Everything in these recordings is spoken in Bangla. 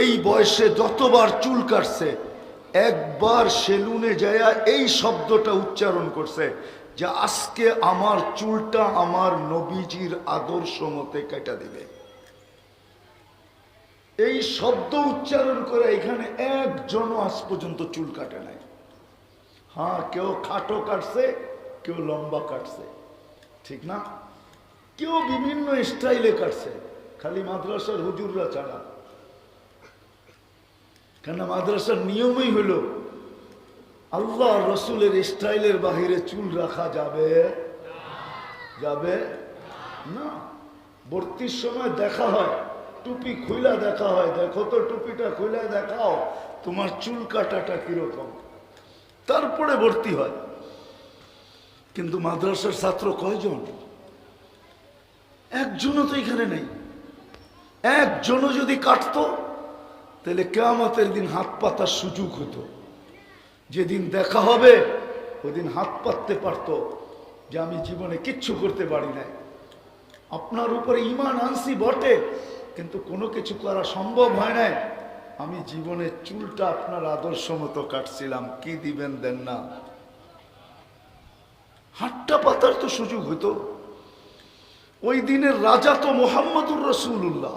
এই বয়সে যতবার চুল কাটছে, একবার সেলুনে যায়া এই শব্দটা উচ্চারণ করছে যে আজকে আমার চুলটা আমার নবীজির আদর্শ মতে কেটে দিবে। এই শব্দ উচ্চারণ করে এখানে একজনও আজ পর্যন্ত চুল কাটে নাই। হ্যাঁ কেউ খাটো কাটছে, কেউ লম্বা কাটছে, ঠিক না? কেউ বিভিন্ন স্টাইলে কাটছে, খালি মাদ্রাসার হুজুররা ছাড়া। কেন মাদ্রাসার নিয়মই হলো আল্লাহ রসুলের স্টাইলের বাহিরে চুল রাখা যাবে? যাবে? না। ভর্তির সময় দেখা হয়, টুপি খুইলা দেখা হয়, দেখো তো টুপিটা খুইলা দেখাও, তোমার চুল কাটাটা কীরকম? তারপরে ভর্তি হয়। কিন্তু মাদ্রাসার ছাত্র কয়জন? একজনও তো এখানে নেই। একজনও যদি কাটতো তাহলে কেয়ামতের দিন হাত পাতার সুযোগ হতো। যেদিন দেখা হবে, ওদিন হাত পাততে পারতো যে আমি জীবনে কিচ্ছু করতে পারি নাই। আপনার উপরে ইমান আনছি বটে, কিন্তু কোনো কিছু করা সম্ভব হয় নাই। আমি জীবনের চুলটা আপনার আদর্শ মতো কাটছিলাম, কি দিবেন দেন না। হাটটা পাতার তো সুযোগ হতো। ওই দিনের রাজা তো মোহাম্মদুর রসুল্লাহ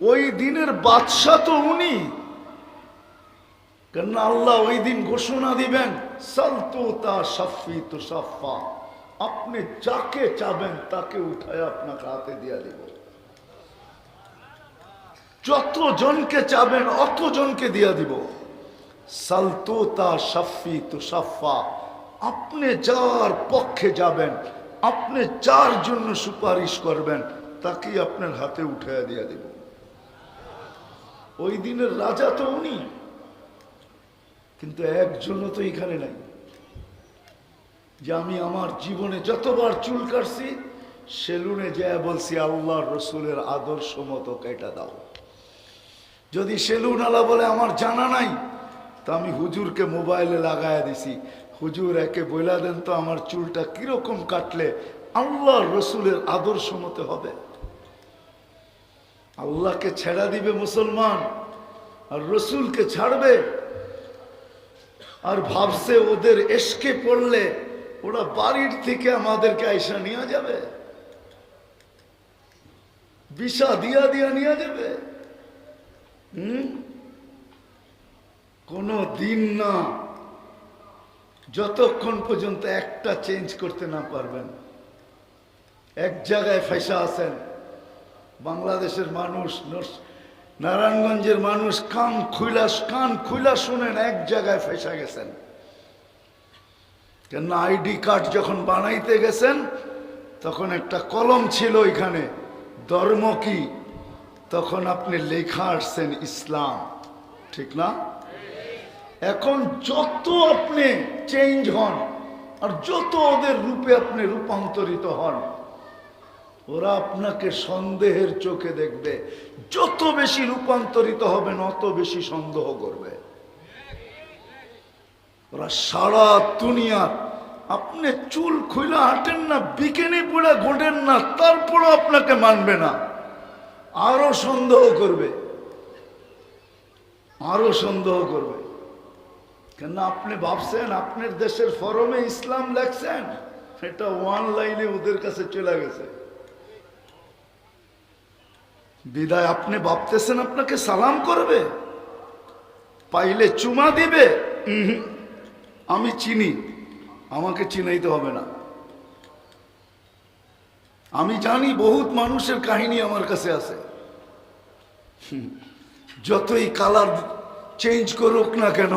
ওই দিনের বাদশাহ তো উনি। কেন আল্লাহ ওই দিন ঘোষণা দিবেন, সালতু তা সাফি তো সাফা। আপনি যাকে চাবেন তাকে উঠায় আপনাকে হাতে দিয়া দিব। যত জনকে চাবেন অত জনকে দিয়া দিব। সালতু তা সাফি তো সাফা। আপনি যার পক্ষে যাবেন, আপনি যার জন্য সুপারিশ করবেন, তাকেই আপনার হাতে উঠাইয়া দিয়া দিব। ওই দিনের রাজা তো উনি। কিন্তু একজনও তো এখানে নাই। যে আমি আমার জীবনে যতবার চুল কাটছি, সেলুনে যা বলছি আল্লাহ রসুলের আদর্শ মতো কেটা দাও। যদি সেলুন আলা বলে, আমার জানা নাই, তা আমি হুজুরকে মোবাইলে লাগায়া দিছি। হুজুর একে বইলা দেন, তো আমার চুলটা কীরকম কাটলে আল্লাহ রসুলের আদর্শ মতে হবে? আল্লাহকে ছেড়া দিবে মুসলমান, আর রসুলকে ছাড়বে। আর ভাবছে ওদের এসকে পড়লে ওরা বাড়ির থেকে আমাদেরকে আইসা নিয়ে যাবে। বিষা দিয়া দিয়া নিয়ে যাবে। হুম? কোনো দিন না, যতক্ষণ পর্যন্ত একটা চেঞ্জ করতে না পারবেন, এক জায়গায় ফেসা আছেন বাংলাদেশের মানুষ নারায়ণগঞ্জের মানুষ কান খুইলা কান খুইলা শুনেন, এক জায়গায় ফেসা গেছেন। কেন আইডি কার্ড যখন বানাইতে গেছেন, তখন একটা কলম ছিল এখানে ধর্ম কি? তখন আপনি লেখা আসছেন ইসলাম। ঠিক না? এখন যত আপনি চেঞ্জ হন, আর যত ওদের রূপে আপনি রূপান্তরিত হন ওরা আপনাকে সন্দেহের চোখে দেখবে। যত বেশি রূপান্তরিত হবেন অত বেশি সন্দেহ করবে। ওরা সারা দুনিয়ার, আপনি চুল খুলে হাঁটেন না, বিকেনি পড়ে ঘোটেন না, তারপরও আপনাকে মানবে না। আরও সন্দেহ করবে। আরও সন্দেহ করবে। কেন আপনি ভাবছেন, আপনার দেশের ফরমে ইসলাম লেখছেন, এটা ওয়ান লাইনে ওদের কাছে চলে গেছে। বিদায়, আপনি ভাবতেছেন আপনাকে সালাম করবে? পাইলে চুমা দিবে? আমি চিনি, আমাকে চিনাইতে হবে না। আমি জানি বহুত মানুষের কাহিনী আমার কাছে আছে। যতই কালার চেঞ্জ করুক না কেন,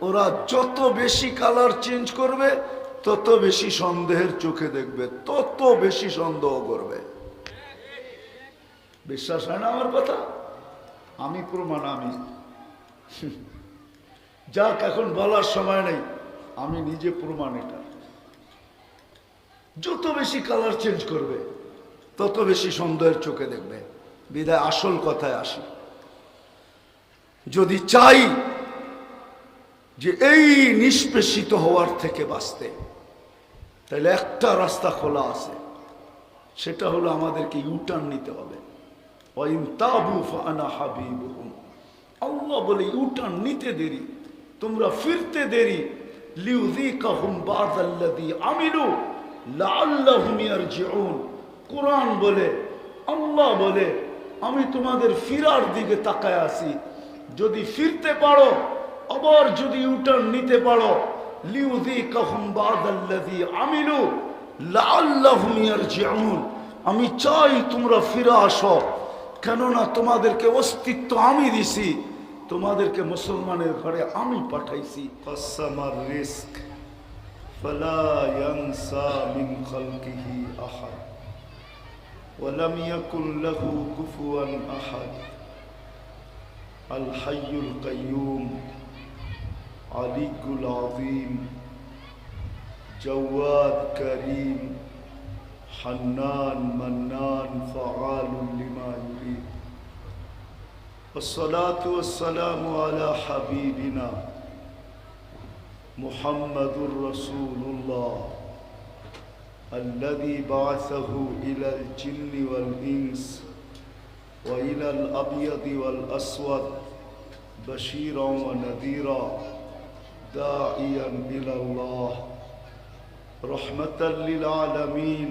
ওরা যত বেশি কালার চেঞ্জ করবে, তত বেশি সন্দেহের চোখে দেখবে, তত বেশি সন্দেহ করবে। বিশ্বাস হয় না আমার কথা? আমি প্রমাণ, আমি। যাক, এখন বলার সময় নেই। আমি নিজে প্রমাণ এটা। যত বেশি কালার চেঞ্জ করবে, তত বেশি সন্দেহের চোখে দেখবে। বিদায়, আসল কথায় আসি। যদি চাই যে এই নিষ্পেষিত হওয়ার থেকে বাঁচতে, তাহলে একটা রাস্তা খোলা আছে। সেটা হলো আমাদেরকে ইউটার্ন নিতে হবে। আল্লাহ বলে, ইউটার্ন নিতে দেরি, তোমরা ফিরতে দেরি। আমিলু কোরআন বলে, আল্লাহ বলে, আমি তোমাদের ফিরার দিকে তাকায় আছি। যদি ফিরতে পারো, আবার যদি ইউটার্ন নিতে পারো আমিলু আমি চাই তোমরা ফিরে আসো। কেননা তোমাদেরকে অস্তিত্ব আমি দিছি তোমাদেরকে মুসলমানের ঘরে আমি পাঠাইছি কসামার রিস্ক فلا ينسى من خلقه أحد ولم يكن له كفوا أحد الحي القيوم علي العظيم جواد كريم حنان منان فعال لما يريد. والصلاة والسلام على حبيبنا محمد رسول الله الذي بعثه إلى الجن والإنس وإلى الأبيض والأسود بشيرا ونذيرا داعيا إلى الله. رحمة للعالمين.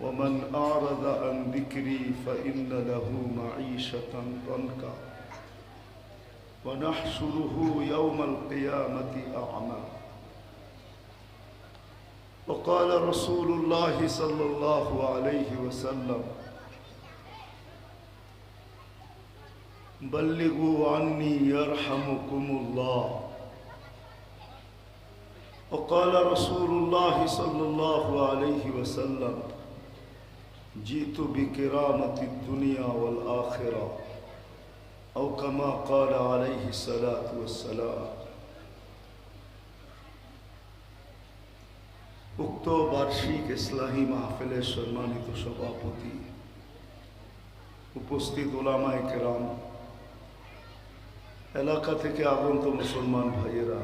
ومن أعرض عن ذكري فإن له معيشة ضنكا. ونحشره يوم القيامة أعمى. وقال رسول الله صلى الله عليه وسلم بلغوا عني يرحمكم الله. وقال رسول الله صلى الله عليه وسلم جئت بكرامة الدنيا والآخرة أو كما قال عليه الصلاة والسلام উক্ত বার্ষিক ইসলাহী মাহফিলের সম্মানিত সভাপতি উপস্থিত ওলামায় কেরাম এলাকা থেকে আগন্ত মুসলমান ভাইয়েরা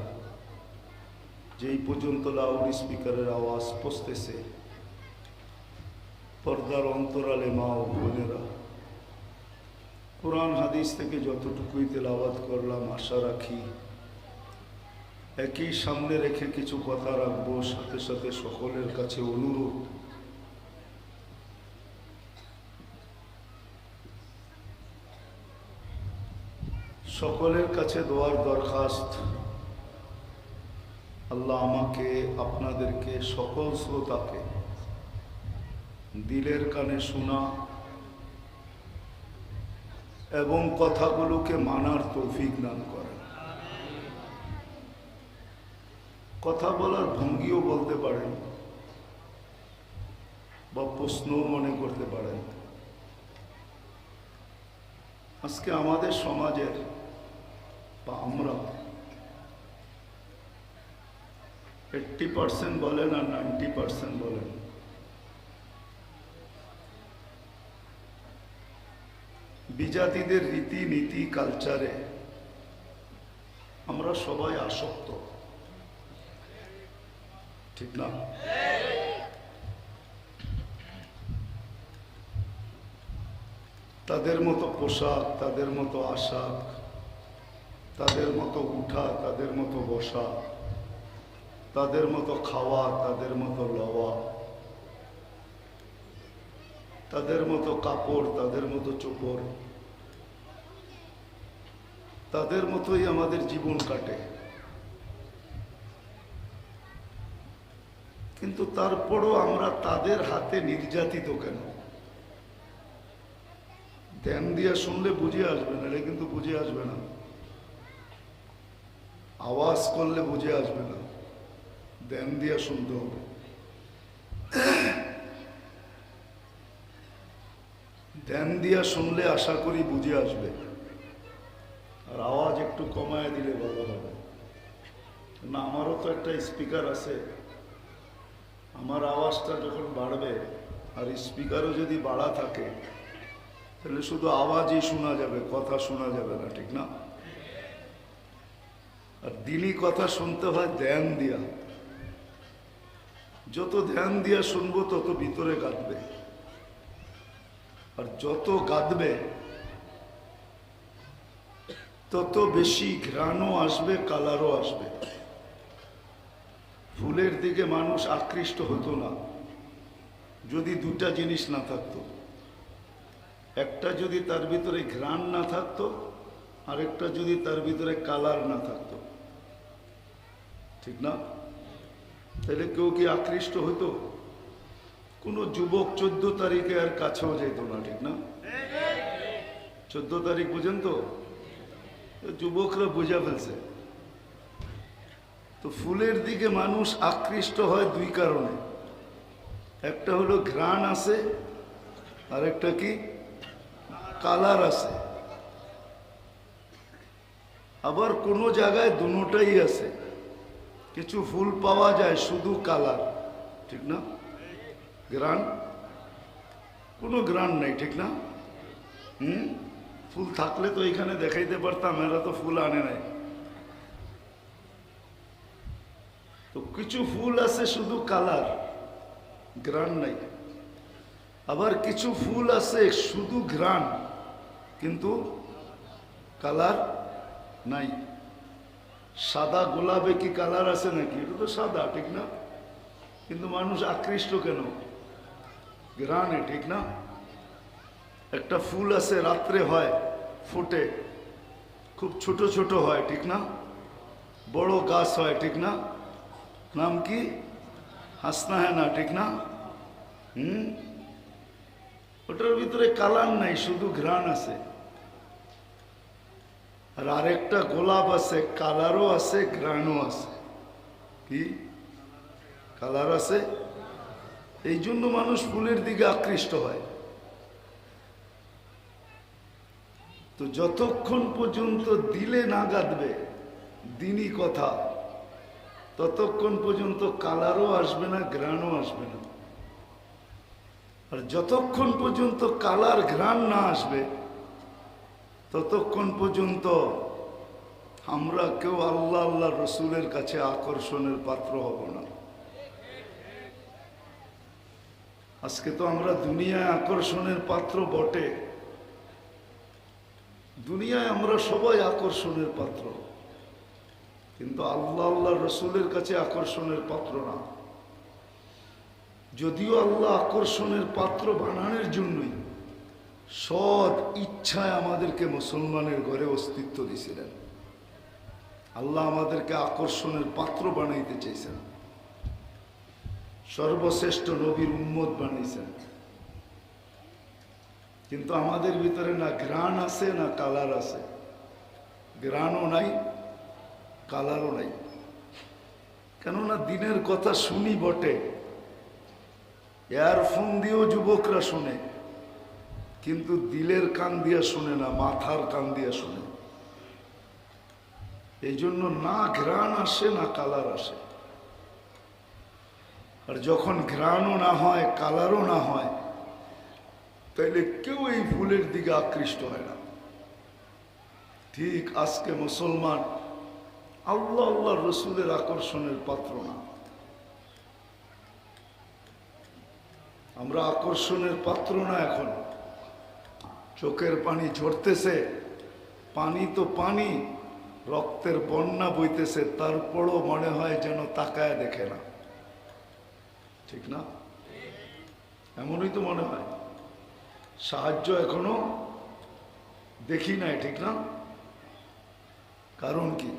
যেই পর্যন্ত লাউড স্পিকারের আওয়াজ পৌঁছতেছে পর্দার অন্তরালে মা ও বোনেরা, কোরআন হাদিস থেকে যতটুকুই তেলাওয়াত করলাম, আশা রাখি একই সামনে রেখে কিছু কথা রাখব, সাথে সাথে সকলের কাছে অনুরোধ। সকলের কাছে দোয়ার দরখাস্ত। আল্লাহ আমাকে, আপনাদেরকে, সকল শ্রোতাকে দিলের কানে শোনা এবং কথাগুলোকে মানার তৌফিক দান করেন কথা বলার ভঙ্গিও বলতে পারেন বা প্রশ্নও মনে করতে পারেন আজকে আমাদের সমাজের বা আমরা এইট্টি পার্সেন্ট বলেন আর নাইনটি পার্সেন্ট বলেন বিজাতিদের রীতিনীতি কালচারে আমরা সবাই আসক্ত। ঠিক না? তাদের মতো পোশাক, তাদের মতো আশাক, তাদের মতো উঠা, তাদের মতো বসা, তাদের মতো খাওয়া, তাদের মতো লওয়া। তাদের মতো কাপড়, তাদের মতো চোপড়, তাদের মতোই আমাদের জীবন কাটে। কিন্তু তারপরও আমরা তাদের হাতে নির্যাতিত কেন? ধ্যান দিয়া শুনলে বুঝে আসবে না, এটা কিন্তু বুঝে আসবে না। আওয়াজ করলে বুঝে আসবে না। ধ্যান দিয়া শুনতে হবে। ধ্যান দিয়া শুনলে আশা করি বুঝে আসবে। আর আওয়াজ একটু কমায় দিলে ভালো হবে। না, আমারও তো একটা স্পিকার আছে। আমার আওয়াজটা যখন বাড়বে, আর স্পিকারও যদি বাড়া থাকে, তাহলে শুধু আওয়াজই শোনা যাবে, কথা শোনা যাবে না, ঠিক না? আর দিনই কথা শুনতে হয় ধ্যান দিয়া। যত ধ্যান দিয়া শুনব, তত ভিতরে গাঁদবে আর যত গাঁদবে, তত বেশি ঘ্রাণও আসবে, কালারও আসবে। ফুলের দিকে মানুষ আকৃষ্ট হতো না, যদি দুটা জিনিস না থাকতো। একটা যদি তার ভিতরে ঘ্রাণ না থাকতো, আরেকটা যদি তার ভিতরে কালার না থাকতো। ঠিক না? তাহলে কেউ কি আকৃষ্ট হতো? কোনো যুবক চোদ্দ তারিখে আর কাছেও যেত না, ঠিক না? চোদ্দ তারিখ বুঝেন তো? যুবকরা বুঝা ফেলছে। তো ফুলের দিকে মানুষ আকৃষ্ট হয় দুই কারণে। একটা হলো ঘ্রাণ আছে আর একটা কি? কালার আছে। আবার কোনো জায়গায় দুটাই আছে। কিছু ফুল পাওয়া যায় শুধু কালার, ঠিক না? গ্রান? কোনো গ্রান নাই, ঠিক না? হুম? ফুল থাকলে তো এখানে দেখাইতে পারতাম, এরা তো ফুল আনে নাই। তো কিছু ফুল আছে শুধু কালার, গ্রান নাই। আবার কিছু ফুল আছে শুধু ঘ্রাণ কিন্তু কালার নাই। সাদা গোলাপে কি কালার আছে নাকি? এটা তো সাদা, ঠিক না? কিন্তু মানুষ আকৃষ্ট কেন? গ্রানে, ঠিক না? একটা ফুল আছে, রাত্রে হয়, ফুটে। খুব ছোট ছোট হয়, ঠিক না? বড় গাছ হয়, ঠিক না? নাম কি? হাসনা হ্যাঁ না ঠিক না? হুম? ওটার ভিতরে কালার নাই, শুধু ঘ্রাণ আছে। আর আরেকটা গোলাপ আছে, কালারও আছে, ঘ্রাণও আছে। কি? কালার আছে? এই জন্য মানুষ ফুলের দিকে আকৃষ্ট হয়। তো যতক্ষণ পর্যন্ত দিলে না গাঁদবে, দিনই কথা। ততক্ষণ পর্যন্ত কালারও আসবে না, ঘ্রাণও আসবে না। আর যতক্ষণ পর্যন্ত কালার, ঘ্রাণ না আসবে, ততক্ষণ পর্যন্ত আমরা কেউ আল্লাহ আল্লাহ রসুলের কাছে আকর্ষণের পাত্র হব না। আজকে তো আমরা দুনিয়ায় আকর্ষণের পাত্র বটে। দুনিয়ায় আমরা সবাই আকর্ষণের পাত্র। কিন্তু আল্লাহ আল্লাহ রসুলের কাছে আকর্ষণের পাত্র না। যদিও আল্লাহ আকর্ষণের পাত্র বানানোর জন্যই সৎ ইচ্ছায় আমাদেরকে মুসলমানের ঘরে অস্তিত্ব দিয়েছিলেন। আল্লাহ আমাদেরকে আকর্ষণের পাত্র বানাইতে চাইছেন। সর্বশ্রেষ্ঠ নবীর উম্মত বানিয়েছেন। কিন্তু আমাদের ভিতরে না ঘ্রাণ আছে, না কালার আছে। ঘ্রাণও নাই, কালারও নাই। কেননা দিনের কথা শুনি বটে। এয়ারফোন দিয়েও যুবকরা শোনে, কিন্তু দিলের কান দিয়ে শুনে না, মাথার কান দিয়ে শুনে। এই জন্য না ঘ্রাণ আসে, না কালার আসে। আর যখন ঘ্রাণও না হয়, কালারও না হয়, তাইলে কেউ এই ফুলের দিকে আকৃষ্ট হয় না। ঠিক আজকে মুসলমান আল্লাহ আল্লাহ রসুলের আকর্ষণের পাত্র না। আমরা আকর্ষণের পাত্র না এখন। চোখের পানি ঝরতেছে, পানি তো পানি, রক্তের বন্যা বইতেছে, তারপরও মনে হয় যেন তাকায় দেখে না। ঠিক না? এমনই তো মনে হয়। সাহায্য এখনও দেখি নাই, ঠিক না? কারণ কি?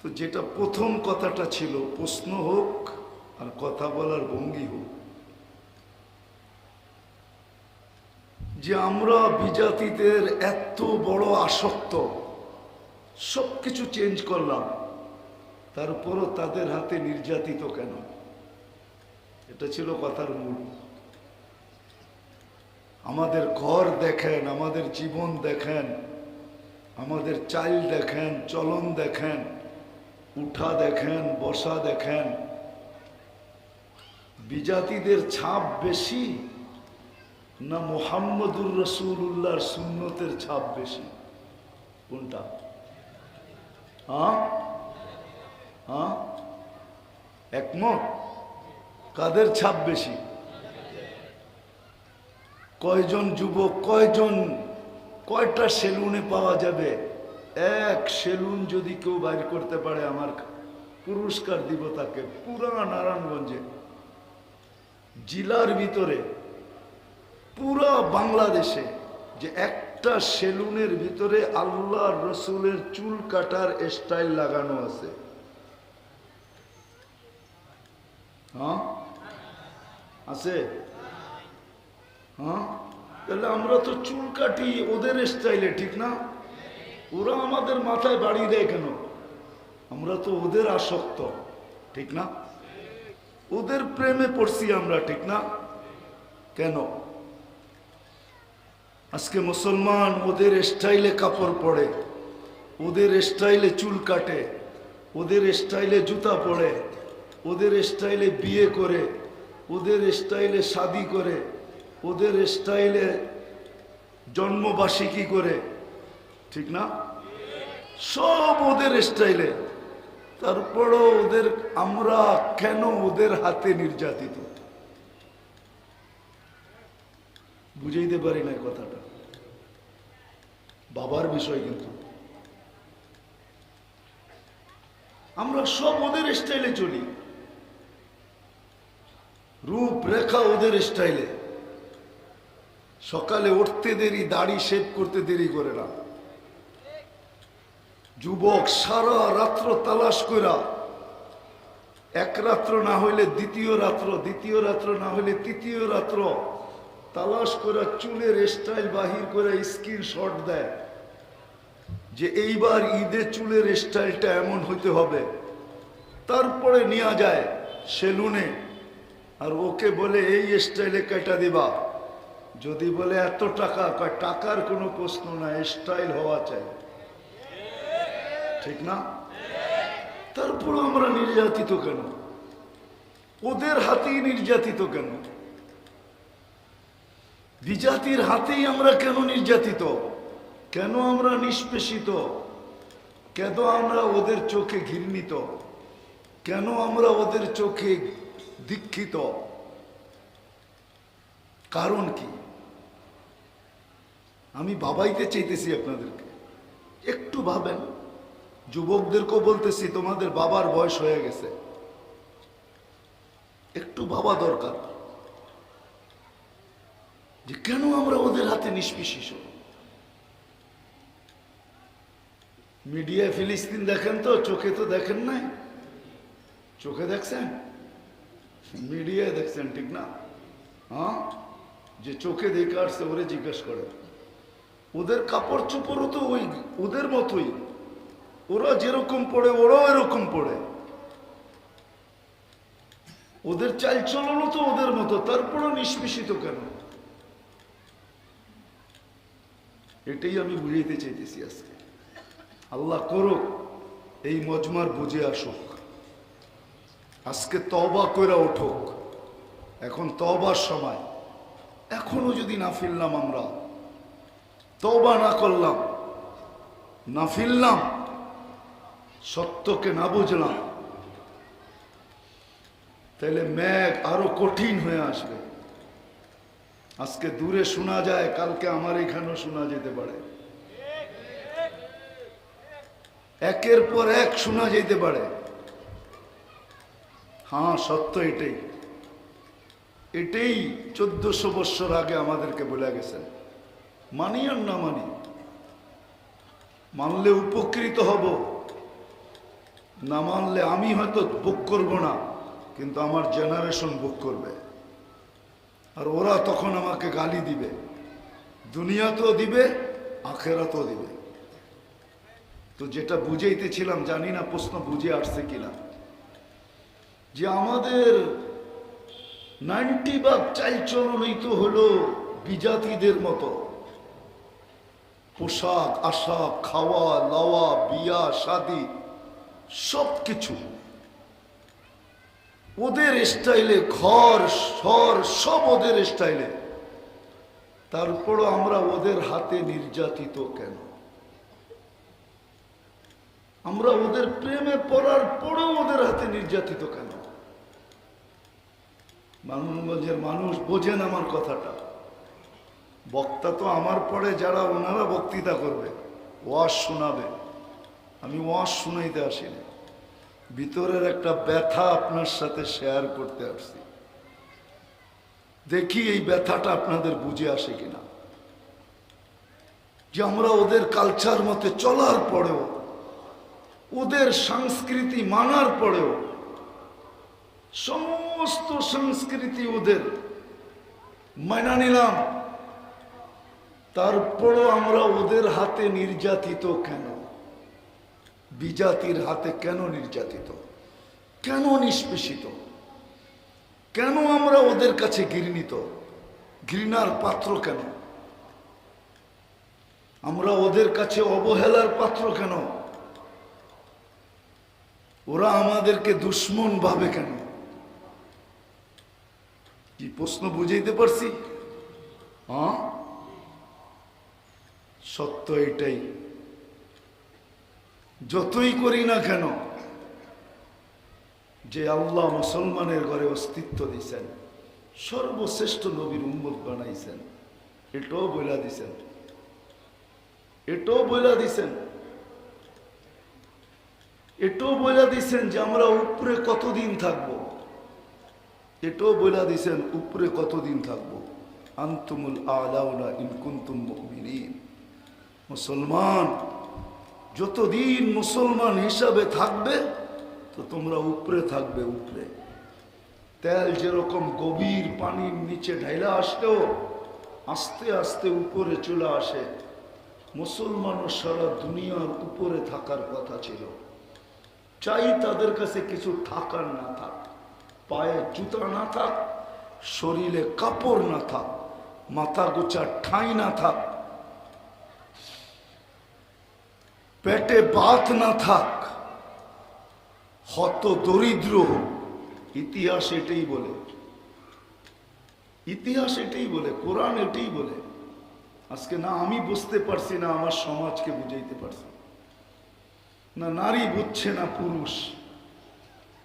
তো যেটা প্রথম কথাটা ছিল, প্রশ্ন হোক আর কথা বলার ভঙ্গি হোক, যে আমরা বিজাতিদের এত বড় আসক্ত সব কিছু চেঞ্জ করলাম, তারপরও তাদের হাতে নির্যাতিত কেন? এটা ছিল কথার মূল। আমাদের ঘর দেখেন, আমাদের জীবন দেখেন, আমাদের চাল দেখেন, চলন দেখেন, উঠা দেখেন, বসা দেখেন। বিজাতিদের ছাপ বেশি না মোহাম্মদুর রসুল রসুল্লাহর সুন্নতের ছাপ বেশি? কোনটা? হ্যাঁ হ্যাঁ একমত? কাদের ছাপ বেশি? কয়জন যুবক, কয়জন, কয়টা সেলুনে পাওয়া যাবে? এক সেলুন যদি কেউ বাইর করতে পারে, আমার পুরস্কার দিব তাকে পুরা নারায়ণগঞ্জে। জেলার ভিতরে, পুরা বাংলাদেশে যে একটা সেলুনের ভিতরে আল্লাহ রসুলের চুল কাটার স্টাইল লাগানো আছে। হ্যাঁ? আছে? হ্যাঁ? তাহলে আমরা তো চুল কাটি ওদের স্টাইলে ঠিক না? ওরা আমাদের মাথায় বাড়ি দেয় কেন? আমরা তো ওদের আসক্ত, ঠিক না? ওদের প্রেমে পড়ছি আমরা, ঠিক না? কেন? আজকে মুসলমান ওদের স্টাইলে কাপড় পরে ওদের স্টাইলে চুল কাটে, ওদের স্টাইলে জুতা পরে ওদের স্টাইলে বিয়ে করে ওদের স্টাইলে শাদি করে, ওদের স্টাইলে জন্মবার্ষিকী করে? ঠিক না? সব ওদের স্টাইলে তারপরও ওদের, আমরা কেন ওদের হাতে নির্যাতিত? বুঝাইতে পারি না কথাটা। বাবার বিষয় কিন্তু। আমরা সব ওদের স্টাইলে চলি। রূপ রেখা ওদের স্টাইলে। সকালে উঠতে দেরি, দাড়ি শেভ করতে দেরি করে না। যুবক সারা রাত্র তালাশ করা এক রাত্র না হইলে দ্বিতীয় রাত্র দ্বিতীয় রাত্র না হইলে তৃতীয় রাত্র তালাশ করা চুলের স্টাইল বাহির করে স্ক্রিন শট দেয় যে এইবার ঈদে চুলের স্টাইলটা এমন হইতে হবে। তারপরে নেওয়া যায় সেলুনে আর ওকে বলে এই স্টাইলে কেটা দিবা। যদি বলে এত টাকা টাকার কোনো প্রশ্ন না স্টাইল হওয়া চাই। ঠিক না? তারপর আমরা নির্যাতিত কেন? ওদের হাতেই নির্যাতিত কেন? বিজাতির হাতেই আমরা কেন নির্যাতিত? কেন আমরা নিষ্পেষিত? কেন আমরা ওদের চোখে ঘৃণিত? কেন আমরা ওদের চোখে দীক্ষিত। কারণ কি? আমি বাবাইতে চাইতেছি আপনাদেরকে। একটু ভাবেন, যুবকদেরকেও বলতেছি, তোমাদের বাবার বয়স হয়ে গেছে। একটু ভাবা দরকার যে কেন আমরা ওদের হাতে নিষ্পিসিস মিডিয়া ফিলিস্তিন দেখেন তো, চোখে তো দেখেন নাই? চোখে দেখছেন? মিডিয়ায় দেখছেন, ঠিক না? হ্যাঁ? যে চোখে দেখে আসছে, ওরে জিজ্ঞেস করে। ওদের কাপড় চোপড়ও তো ওই, ওদের মতোই। ওরা যেরকম পড়ে ওরাও এরকম পড়ে ওদের চাল চলনও তো ওদের মতো, তারপরও নিষ্পেষিত কেন? এটাই আমি বুঝাইতে চাইতেছি আজকে। আল্লাহ করুক, এই মজমার বুঝে আসুক। আজকে তবা করে উঠুক। এখন তবার সময়। এখনও যদি না ফিরলাম আমরা তবা না করলাম, না ফিরলাম, সত্যকে না বুঝলাম তাহলে মেঘ আরও কঠিন হয়ে আসবে। আজকে দূরে শোনা যায়, কালকে আমার এখানেও শোনা যেতে পারে। একের পর এক শোনা যেতে পারে। হ্যাঁ সত্য এটাই। এটাই চোদ্দশো বৎসর আগে আমাদেরকে বলে গেছেন। মানি আর না মানি, মানলে উপকৃত হব, না মানলে আমি হয়তো বুক করব না, কিন্তু আমার জেনারেশন বুক করবে। আর ওরা তখন আমাকে গালি দিবে, দুনিয়াতেও দিবে, আখেরাতেও দিবে। তো যেটা বুঝাইতেছিলাম, জানি না প্রশ্ন বুঝে আসছে কিনা। যে আমাদের নাইনটি ভাগ চালচলনই তো হলো বিজাতিদের মতো। পোশাক, আশাক, খাওয়া, লাওয়া, বিয়া, শাদি সব কিছু ওদের স্টাইলে ঘর সর সব ওদের স্টাইলে। তারপরও আমরা ওদের হাতে নির্যাতিত কেন? আমরা ওদের প্রেমে পড়ার পরেও ওদের হাতে নির্যাতিত কেন? মানগঞ্জের মানুষ বোঝেন আমার কথাটা। বক্তা তো আমার পরে যারা ওনারা বক্তৃতা করবে, ওয়াজ শোনাবে। আমি ওয়াজ শুনাইতে আসিনি। ভিতরের একটা ব্যথা আপনার সাথে শেয়ার করতে আসছি। দেখি এই ব্যথাটা আপনাদের বুঝে আসে কিনা। যে আমরা ওদের কালচার মতে চলার পরেও ওদের সংস্কৃতি মানার পরেও সমস্ত সংস্কৃতি ওদের মানা নিলাম। তারপরও আমরা ওদের হাতে নির্যাতিত কেন? বিজাতির হাতে কেন নির্যাতিত? কেন নিষ্পেষিত? কেন আমরা ওদের কাছে ঘৃণিত? ঘৃণার পাত্র কেন? আমরা ওদের কাছে অবহেলার পাত্র কেন? ওরা আমাদেরকে দুশ্মন ভাবে কেন? কি প্রশ্ন বুঝাইতে পারছি? হ্যাঁ? সত্য এটাই। যতই করি না কেন, যে আল্লাহ মুসলমানের ঘরে অস্তিত্ব দিছেন সর্বশ্রেষ্ঠ নবীর উম্মত বানাইছেন, এটাও বইলা দিছেন। এটাও বইলা দিছেন। এটাও বইলা দিছেন যে আমরা উপরে কতদিন থাকব? এটাও বইলা দিছেন উপরে কতদিন থাকব? আন্তুমুল আলাউলা ইনকুন্তুম মুসলমান, যতদিন মুসলমান হিসাবে থাকবে, তো তোমরা উপরে থাকবে উপরে। তেল যেরকম গভীর পানির নিচে ঢাইলা আসলেও আস্তে আস্তে উপরে চলে আসে। মুসলমানও সারা দুনিয়ার উপরে থাকার কথা ছিল। চাই তাদের কাছে কিছু থাকার না থাক, পায়ে জুতা না থাক, শরীরে কাপড় না থাক, মাথা গোচার ঠাঁই না থাক, পেটে বাত না থাক, হত দরিদ্র। ইতিহাস এটাই বলে, ইতিহাস এটাই বলে, কোরআন এটাই বলে। আজকে না আমি বুঝতে পারছি, না আমার সমাজকে বুঝাইতে পারছি। না নারী বুঝছে না পুরুষ,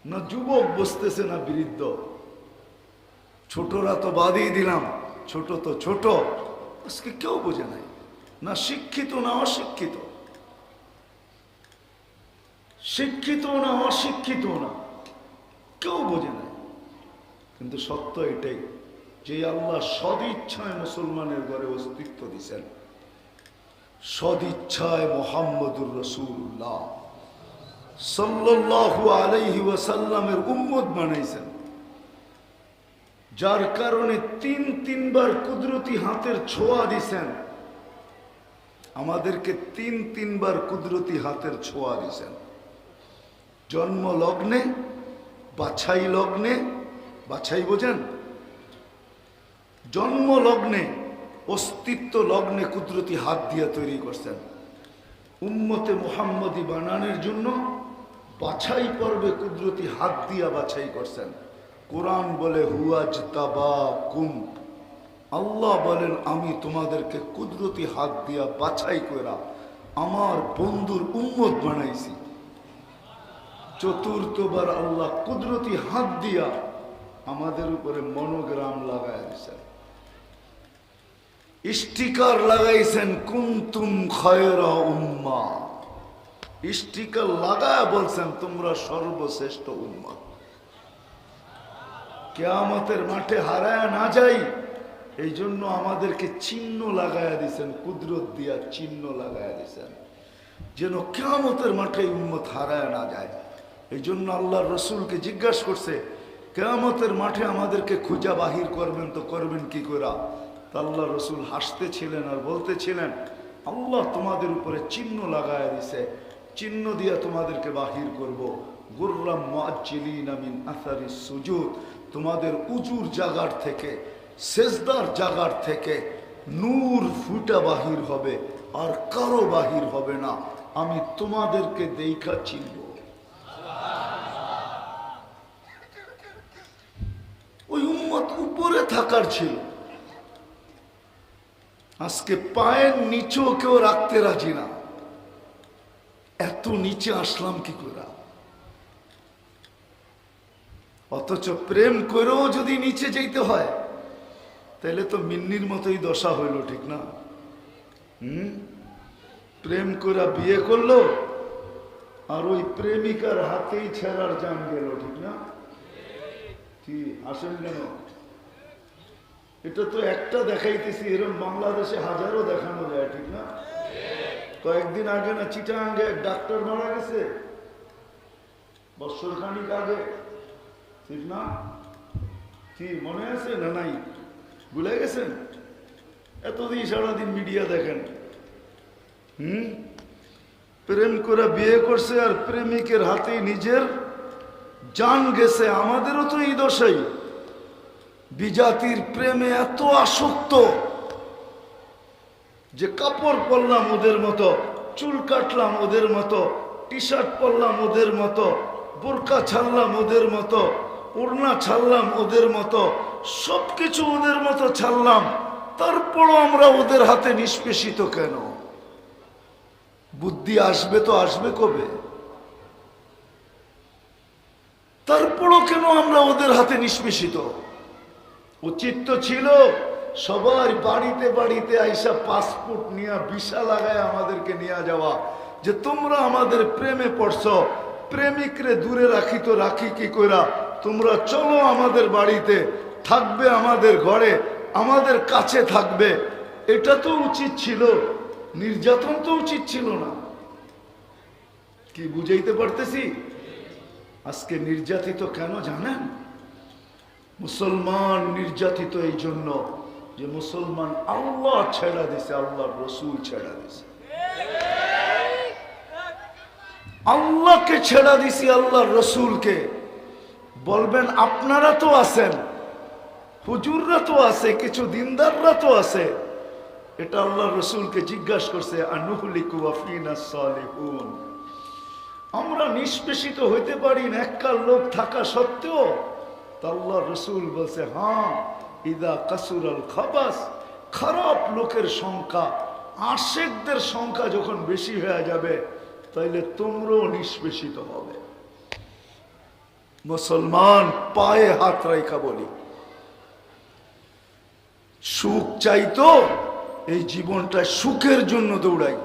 না যুবক বুঝতেছে না বৃদ্ধ। ছোটরা তো বাদই দিলাম, ছোট তো ছোট, আজকে কেউ বোঝে নাই, না শিক্ষিত না অশিক্ষিত। শিক্ষিত না অশিক্ষিত না, কেউ বোঝে নাই। কিন্তু সত্য এটাই, যে আল্লাহ সদিচ্ছায় মুসলমানের ঘরে অস্তিত্ব দিছেন। সদিচ্ছায় মোহাম্মদুর রসুল্লাহ। সাল্লাল্লাহু আলাইহি ওয়াসাল্লামের উম্মত বানাইছেন। যার কারণে তিন তিনবার কুদরতি হাতের ছোঁয়া দিছেন। আমাদেরকে তিন তিনবার কুদরতি হাতের ছোঁয়া দিছেন। জন্ম লগ্নে, বাছাই লগ্নে, বাছাই বোঝেন? জন্ম লগ্নে, অস্তিত্ব লগ্নে কুদরতি হাত দিয়ে তৈরি করছেন। উম্মতে মোহাম্মদী বানানোর জন্য বাছাই পর্বে কুদরতি হাত দিয়া বাছাই করছেন। কোরআন বলে হুয়াজ তাবা কুম আল্লাহ বলেন, আমি তোমাদেরকে কুদরতি হাত দিয়া বাছাই করা আমার বন্ধুর উম্মত বানাইছি। চতুর্থবার আল্লাহ কুদরতি হাত দিয়া আমাদের উপরে মনোগ্রাম লাগায় দিয়েছেন স্টিকার লাগাইছেন, কুন্তুম খয়রা উম্মা। স্টিকার লাগায় বলছেন, তোমরা সর্বশ্রেষ্ঠ উম্মা কেয়ামতের মাঠে হারায় না যাই এই জন্য আমাদেরকে চিহ্ন লাগায়া দিছেন, কুদরত দিয়া চিহ্ন লাগায়া দিছেন, যেন কেয়ামতের মাঠে উন্মত হারায় না যায়। এই জন্য আল্লাহ রসুলকে জিজ্ঞাসা করছে, কেয়ামতের মাঠে আমাদেরকে খুঁজা বাহির করবেন তো করবেন কি করা তা আল্লাহ রসুল হাসতেছিলেন আর বলতেছিলেন, আল্লাহ তোমাদের উপরে চিহ্ন লাগায় দিছে চিহ্ন দিয়া তোমাদেরকে বাহির করব। তোমাদের উজুর জাগার থেকে, সেজদার জাগার থেকে নূর ফুটা বাহির হবে, আর কারও বাহির হবে না। আমি তোমাদেরকে দেখা চিনব। ওই উম্মত উপরে থাকার ছিল। আজকে পায়ের নিচেও কেউ রাখতে রাজি না। এত নিচে আসলাম কি করে? অথচ প্রেম করেও যদি নিচে যেতে হয় তাহলে তো মিন্নির মতোই দশা হইল, ঠিক না? হুম? প্রেম করে বিয়ে করল, আর ওই প্রেমিকার হাতেই ছেড়ার জান গেল, ঠিক না? কি, আসেন কেন? এটা তো একটা দেখাইতেছি এরকম বাংলাদেশে হাজারো দেখানো যায়, ঠিক না? কয়েকদিন আগে না চিটাঙ্গে এক ডাক্তার মারা গেছে। বৎসর খানিক আগে। ঠিক না? কি মনে আছে না নাই? ভুলে গেছেন? এতদিন সারাদিন মিডিয়া দেখেন। হুম? প্রেম করে বিয়ে করছে আর প্রেমিকের হাতে নিজের জান গেছে। আমাদেরও তো এই দশাই। বিজাতির প্রেমে এত আসক্ত। যে কাপড় পরলাম ওদের মতো, চুল কাটলাম ওদের মতো টি শার্ট পরলাম ওদের মতো, বোরকা ছাড়লাম ওদের মতো, ওড়না ছাড়লাম ওদের মতো সব কিছু ওদের মতো ছাড়লাম, তারপরও আমরা ওদের হাতে নিষ্পেষিত কেন? বুদ্ধি আসবে তো আসবে কবে? তারপরও কেন আমরা ওদের হাতে নিষ্পেষিত? উচিত তো ছিল সবার বাড়িতে বাড়িতে আইসা পাসপোর্ট নিয়ে ভিসা লাগায় আমাদেরকে নিয়ে যাওয়া। যে তোমরা আমাদের প্রেমে পড়ছ, প্রেমিকরে দূরে রাখি তো রাখি কি কইরা? তোমরা চলো আমাদের বাড়িতে, থাকবে আমাদের ঘরে, আমাদের কাছে থাকবে। এটা তো উচিত ছিল, নির্যাতন তো উচিত ছিল না। কি বুঝাইতে পারতেছি? আজকে নির্যাতিত কেন জানেন? মুসলমান নির্যাতিত এই জন্য। যে মুসলমান আল্লাহ ছেড়া দিছে আল্লাহ রসুল ছেড়া দিছে। আল্লাহকে ছেড়া দিছি আল্লাহ রসুলকে। বলবেন, আপনারা তো আছেন, হুজুররা তো আছে, কিছু দিনদাররা তো আছে। এটা আল্লাহ রসুলকে জিজ্ঞাসা করছে আমরা নিষ্পেষিত হইতে পারি না এককাল লোক থাকা সত্ত্বেও। তা আল্লাহ রসুল বলছে হ্যাঁ ইদা কাসুরাল খাবাস, খারাপ লোকের সংখ্যা, আশেকদের সংখ্যা যখন বেশি হয়ে যাবে, তাইলে তোমরাও নিষ্পেষিত হবে। মুসলমান পায়ে হাত রাইখা বলি। সুখ চাইতো এই জীবনটা সুখের জন্য দৌড়াই।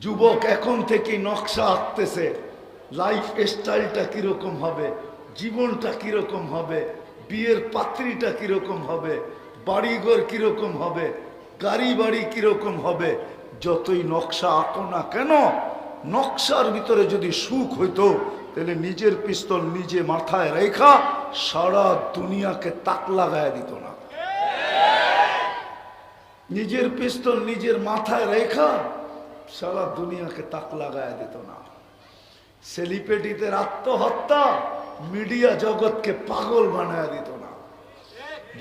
যুবক এখন থেকে নকশা আঁকতেছে লাইফ স্টাইলটা কীরকম হবে, জীবনটা কীরকম হবে বিয়ের পাত্রীটা কীরকম হবে? বাড়িঘর কীরকম হবে? গাড়ি বাড়ি কীরকম হবে? যতই নকশা আঁকো না কেন, নকশার ভিতরে যদি সুখ হইতো, তাহলে নিজের পিস্তল নিজে মাথায় রেখা সারা দুনিয়াকে তাক লাগায় দিত না। নিজের পিস্তল নিজের মাথায় রেখা সারা দুনিয়াকে তাক লাগায় দিত না। সেলিব্রিটিদের আত্মহত্যা মিডিয়া জগৎকে পাগল বানায় দিত না।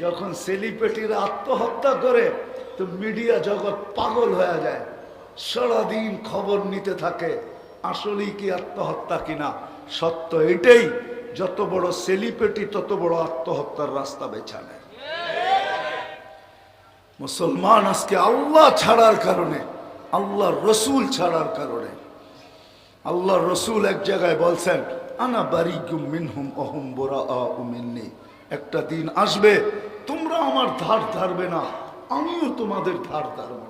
যখন সেলিব্রিটিরা আত্মহত্যা করে, তো মিডিয়া জগৎ পাগল হয়ে যায়। সারাদিন খবর নিতে থাকে, আসলেই কি আত্মহত্যা কিনা? সত্য এটাই, যত বড় সেলিব্রিটি তত বড় আত্মহত্যার রাস্তা বেছা নেয়। মুসলমান আজকে আল্লাহ ছাড়ার কারণে, আল্লাহ রসুল ছাড়ার কারণে, আল্লাহ রসুল এক জায়গায় বলছেন আনা বারি মিনহুম অহুম বোরা মিন্নি। একটা দিন আসবে, তোমরা আমার ধার ধারবে না, আমিও তোমাদের ধার ধারব।